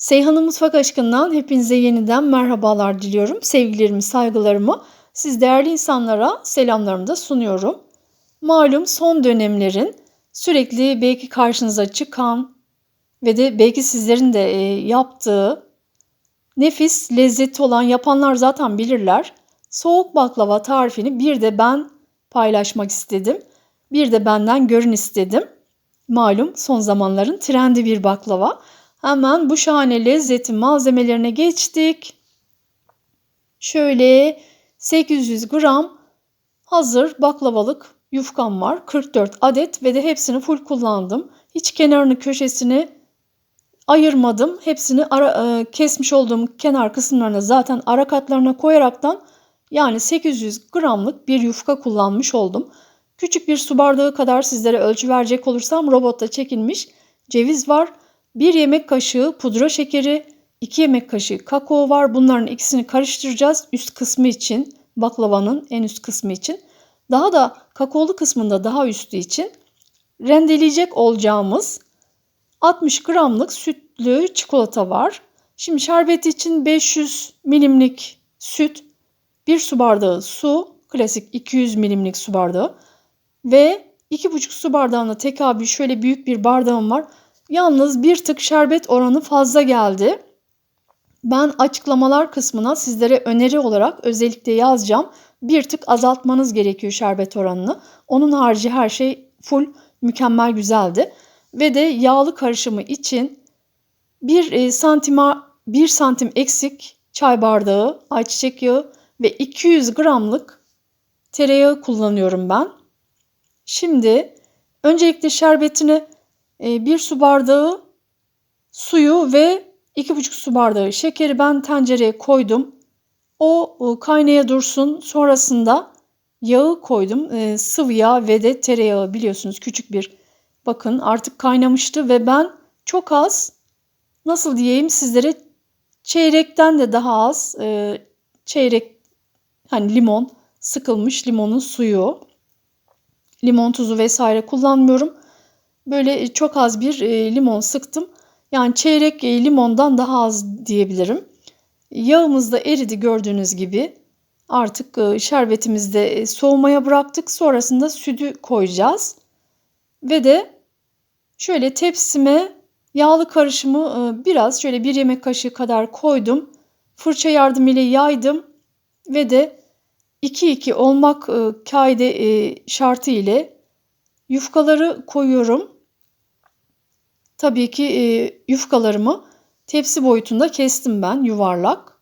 Seyhan'ın Mutfak Aşkı'ndan hepinize yeniden merhabalar diliyorum. Sevgilerimi, saygılarımı siz değerli insanlara selamlarımı da sunuyorum. Malum son dönemlerin sürekli belki karşınıza çıkan ve de belki sizlerin de e, yaptığı nefis, lezzeti olan yapanlar zaten bilirler. Soğuk baklava tarifini bir de ben paylaşmak istedim. Bir de benden görün istedim. Malum son zamanların trendi bir baklava. Hemen bu şahane lezzetin malzemelerine geçtik. Şöyle 800 gram hazır baklavalık yufkam var. 44 adet ve de hepsini full kullandım. Hiç kenarını köşesini ayırmadım. Hepsini ara, e, kesmiş olduğum kenar kısımlarına zaten ara katlarına koyaraktan yani 800 gramlık bir yufka kullanmış oldum. Küçük bir su bardağı kadar sizlere ölçü verecek olursam robotta çekilmiş ceviz var. 1 yemek kaşığı pudra şekeri, 2 yemek kaşığı kakao var. Bunların ikisini karıştıracağız üst kısmı için, baklavanın en üst kısmı için. Daha da kakaolu kısmında daha üstü için rendeleyecek olacağımız 60 gramlık sütlü çikolata var. Şimdi şerbeti için 500 milimlik süt, 1 su bardağı su, klasik 200 milimlik su bardağı ve 2,5 su bardağına tekabül şöyle büyük bir bardağım var. Yalnız bir tık şerbet oranı fazla geldi. Ben açıklamalar kısmına sizlere öneri olarak özellikle yazacağım. Bir tık azaltmanız gerekiyor şerbet oranını. Onun harici her şey full mükemmel güzeldi. Ve de yağlı karışımı için 1 e, santima 1 santim eksik çay bardağı ayçiçek yağı ve 200 gramlık tereyağı kullanıyorum ben. Şimdi öncelikle şerbetini bir su bardağı suyu ve iki buçuk su bardağı şekeri ben tencereye koydum. O e, kaynaya dursun. Sonrasında yağı koydum. Ee, sıvı yağ ve de tereyağı biliyorsunuz küçük bir bakın artık kaynamıştı ve ben çok az nasıl diyeyim sizlere çeyrekten de daha az e, çeyrek hani limon sıkılmış limonun suyu limon tuzu vesaire kullanmıyorum. Böyle çok az bir e, limon sıktım. Yani çeyrek e, limondan daha az diyebilirim. Yağımız da eridi gördüğünüz gibi. Artık e, şerbetimizi de soğumaya bıraktık. Sonrasında sütü koyacağız. Ve de şöyle tepsime yağlı karışımı biraz şöyle bir yemek kaşığı kadar koydum. Fırça yardımıyla yaydım ve de 2-2 olmak kaide şartı ile yufkaları koyuyorum. Tabii ki e, yufkalarımı tepsi boyutunda kestim ben yuvarlak.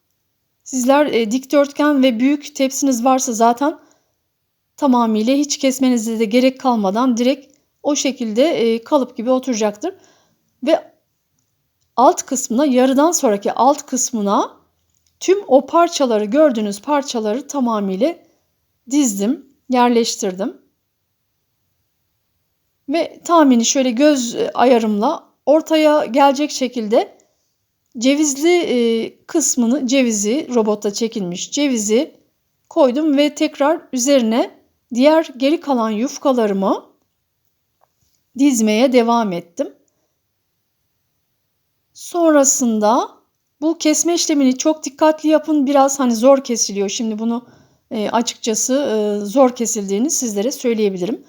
Sizler e, dikdörtgen ve büyük tepsiniz varsa zaten tamamıyla hiç kesmenize de gerek kalmadan direkt o şekilde e, kalıp gibi oturacaktır. Ve alt kısmına yarıdan sonraki alt kısmına tüm o parçaları gördüğünüz parçaları tamamıyla dizdim, yerleştirdim. Ve tahmini şöyle göz ayarımla ortaya gelecek şekilde cevizli e, kısmını cevizi robotta çekilmiş cevizi koydum ve tekrar üzerine diğer geri kalan yufkalarımı dizmeye devam ettim. Sonrasında bu kesme işlemini çok dikkatli yapın. Biraz hani zor kesiliyor. Şimdi bunu e, açıkçası e, zor kesildiğini sizlere söyleyebilirim.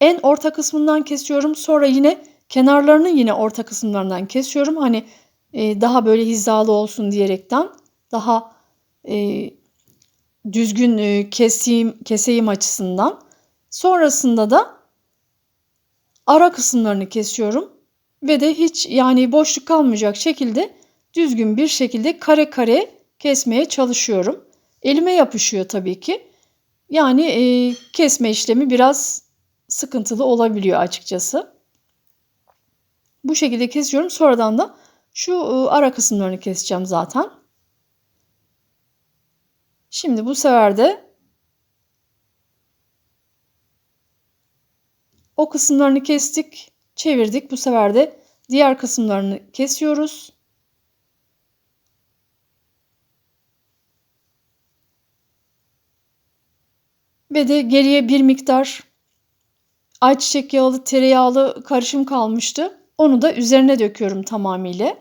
En orta kısmından kesiyorum. Sonra yine Kenarlarını yine orta kısımlarından kesiyorum. Hani e, daha böyle hizalı olsun diyerekten daha e, düzgün e, keseyim, keseyim açısından. Sonrasında da ara kısımlarını kesiyorum ve de hiç yani boşluk kalmayacak şekilde düzgün bir şekilde kare kare kesmeye çalışıyorum. Elime yapışıyor tabii ki. Yani e, kesme işlemi biraz sıkıntılı olabiliyor açıkçası. Bu şekilde kesiyorum. Sonradan da şu ıı, ara kısımlarını keseceğim zaten. Şimdi bu sefer de o kısımlarını kestik, çevirdik. Bu sefer de diğer kısımlarını kesiyoruz. Ve de geriye bir miktar ayçiçek yağlı, tereyağlı karışım kalmıştı. Onu da üzerine döküyorum tamamıyla.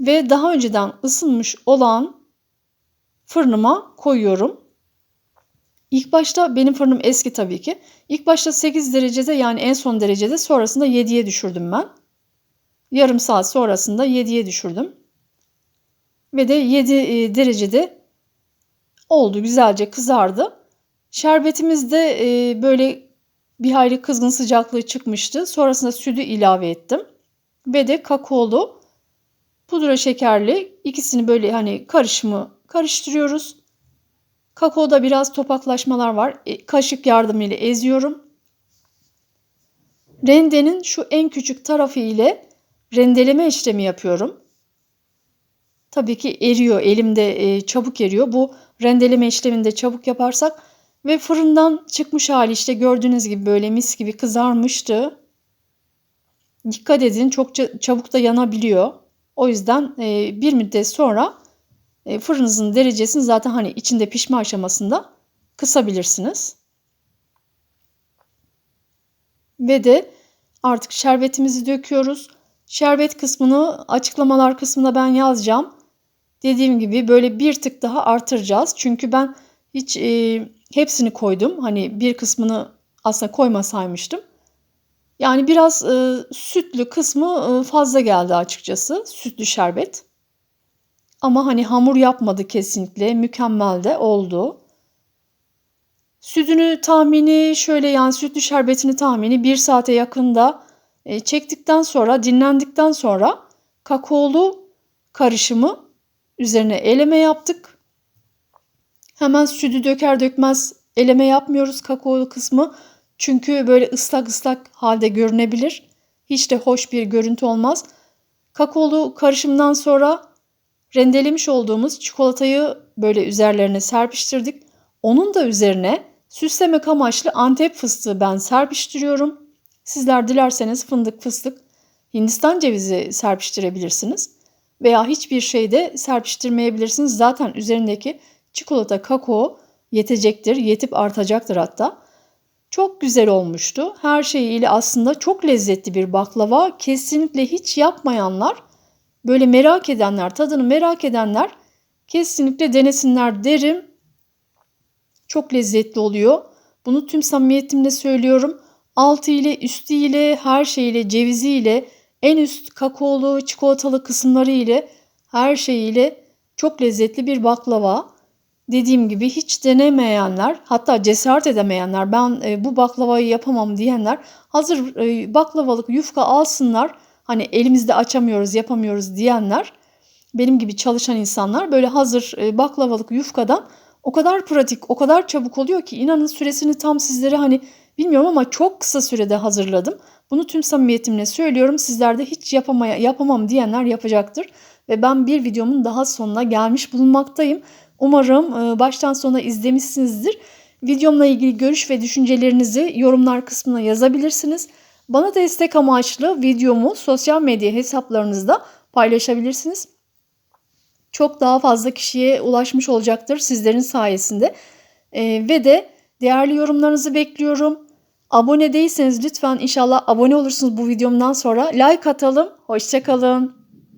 ve daha önceden ısınmış olan fırınıma koyuyorum. İlk başta benim fırınım eski tabii ki. İlk başta 8 derecede yani en son derecede sonrasında 7'ye düşürdüm ben. Yarım saat sonrasında 7'ye düşürdüm. Ve de 7 e, derecede oldu güzelce kızardı. Şerbetimiz de e, böyle bir hayli kızgın sıcaklığı çıkmıştı. Sonrasında sütü ilave ettim. Ve de kakaolu pudra şekerli ikisini böyle hani karışımı karıştırıyoruz. Kakaoda biraz topaklaşmalar var. E, kaşık yardımıyla eziyorum. Rendenin şu en küçük tarafı ile rendeleme işlemi yapıyorum. Tabii ki eriyor, elimde e, çabuk eriyor. Bu rendeleme işleminde çabuk yaparsak ve fırından çıkmış hali işte gördüğünüz gibi böyle mis gibi kızarmıştı. Dikkat edin çok çabuk da yanabiliyor. O yüzden e, bir müddet sonra e, fırınınızın derecesini zaten hani içinde pişme aşamasında kısabilirsiniz. Ve de artık şerbetimizi döküyoruz. Şerbet kısmını açıklamalar kısmında ben yazacağım. Dediğim gibi böyle bir tık daha artıracağız. Çünkü ben hiç e, hepsini koydum. Hani bir kısmını aslında koymasaymıştım. Yani biraz e, sütlü kısmı e, fazla geldi açıkçası. Sütlü şerbet. Ama hani hamur yapmadı kesinlikle. Mükemmel de oldu. Sütünü tahmini şöyle yani sütlü şerbetini tahmini bir saate yakında e, çektikten sonra dinlendikten sonra kakaolu karışımı üzerine eleme yaptık. Hemen sütü döker dökmez eleme yapmıyoruz kakaolu kısmı. Çünkü böyle ıslak ıslak halde görünebilir. Hiç de hoş bir görüntü olmaz. Kakaolu karışımdan sonra rendelemiş olduğumuz çikolatayı böyle üzerlerine serpiştirdik. Onun da üzerine süslemek amaçlı antep fıstığı ben serpiştiriyorum. Sizler dilerseniz fındık, fıstık, Hindistan cevizi serpiştirebilirsiniz. Veya hiçbir şey de serpiştirmeyebilirsiniz. Zaten üzerindeki çikolata, kakao yetecektir, yetip artacaktır hatta. Çok güzel olmuştu. Her şeyiyle aslında çok lezzetli bir baklava. Kesinlikle hiç yapmayanlar, böyle merak edenler, tadını merak edenler kesinlikle denesinler derim. Çok lezzetli oluyor. Bunu tüm samimiyetimle söylüyorum. Altı ile, üstü ile, her şeyiyle, ceviziyle, en üst kakaolu, çikolatalı kısımları ile, her şeyiyle çok lezzetli bir baklava dediğim gibi hiç denemeyenler hatta cesaret edemeyenler ben e, bu baklavayı yapamam diyenler hazır e, baklavalık yufka alsınlar. Hani elimizde açamıyoruz yapamıyoruz diyenler benim gibi çalışan insanlar böyle hazır e, baklavalık yufkadan o kadar pratik o kadar çabuk oluyor ki inanın süresini tam sizlere hani bilmiyorum ama çok kısa sürede hazırladım. Bunu tüm samimiyetimle söylüyorum. Sizler de hiç yapamaya, yapamam diyenler yapacaktır. Ve ben bir videomun daha sonuna gelmiş bulunmaktayım. Umarım e, baştan sona izlemişsinizdir. Videomla ilgili görüş ve düşüncelerinizi yorumlar kısmına yazabilirsiniz. Bana destek amaçlı videomu sosyal medya hesaplarınızda paylaşabilirsiniz. Çok daha fazla kişiye ulaşmış olacaktır sizlerin sayesinde. Ee, ve de değerli yorumlarınızı bekliyorum. Abone değilseniz lütfen inşallah abone olursunuz bu videomdan sonra. Like atalım. Hoşçakalın.